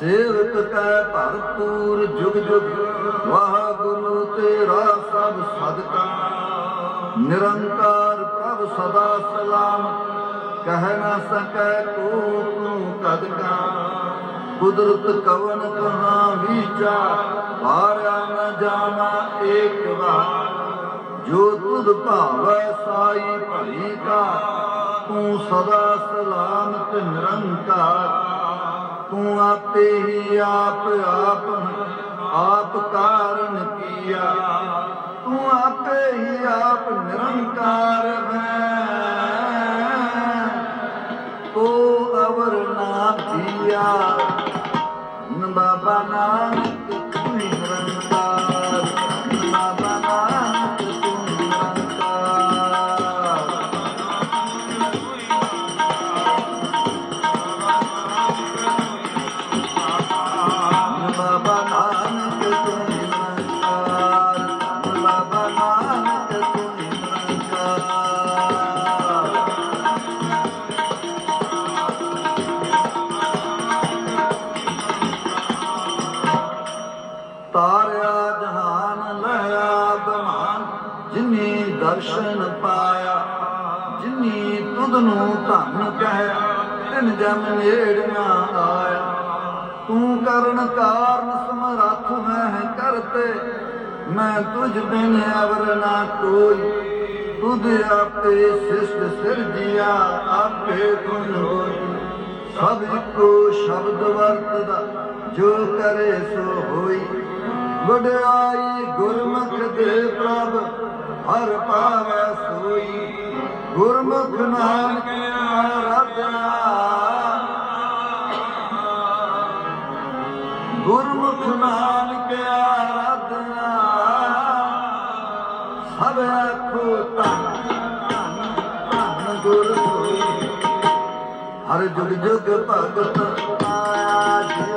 ਸੇਵਕ ਕੈ ਭਰਪੂਰ ਜੁਗ ਜੁਗ, ਵਾਹਿਗੁਰੂ ਤੇਰਾ ਸਭ ਸਦਕਾ। ਨਿਰੰਕਾਰ ਪ੍ਰਭ ਸਦਾ ਸਲਾਮ ਕਹਿ ਨਾ ਸਕੈ ਕੋ ਤੂੰ ਕਦ ਕਾ ਕੁਦਰਤ ਕਵਨ ਕਹਾ ਵਿਚਾ, ਹਾਰਿਆ ਨ ਜਾਣਾ ਏਕ ਵਾਰ। ਜੋ ਤੁਧ ਭਾਵੈ ਸਾਈ ਭਈ ਕਾ ਤੂੰ ਸਦਾ ਸਲਾਮਤ ਨਿਰੰਕਾਰ। ਤੂੰ ਆਪੇ ਹੀ ਆਪ ਆਪ ਆਪ ਕਾਰਨ ਕੀਆ। ਤੂੰ ਆਪੇ ਹੀ ਆਪ ਨਿਰੰਕਾਰ ਹੈ ਕੋ ਅਵਰ ਨਾ ਦੀਆ ਧੰਨ ਬਾਬਾ ਜਿਨੀ ਦਰਸ਼ਨ ਪਾਇਆ, ਜਿਨੀ ਤੁਧ ਨੂੰ ਧੰਨ ਕਹਿਆ, ਤਿਨ ਜਮ ਨੇੜ ਆਇਆ। ਤੂੰ ਕਰਨ ਕਾਰਨ ਸਮਰੱਥ ਮੈਂ ਕਰਤੇ, ਮੈਂ ਤੁਝ ਬਿਨ ਅਵਰ ਨਾ ਕੋਈ। ਤੁਧ ਆਪੇ ਸਿਸ਼ਟ ਸਿਰਜਿਆ, ਆਪੇ ਗੁਣ ਹੋਈ। ਸਭ ਇੱਕੋ ਸ਼ਬਦ ਵਰਤਦਾ, ਜੋ ਕਰੇ ਸੋ ਹੋਈ। ਵਡਿਆਈ ਗੁਰਮੁਖ ਦੇ ਪ੍ਰਭ, ਹਰ ਪਾਵੈ ਸੋਈ। ਗੁਰਮੁਖ ਨਾਨਕ ਆਰਾਧਨਾ। ਗੁਰਮੁਖ ਨਾਨਕ ਆਰਾਧਨਾ। ਸਭ ਆਖੋ ਧੰਨ ਧੰਨ ਗੁਰ ਹੋਈ ਹਰ ਜੁਗ ਜੁਗ ਭਗਤ ਆਇਆ ਜਿਉ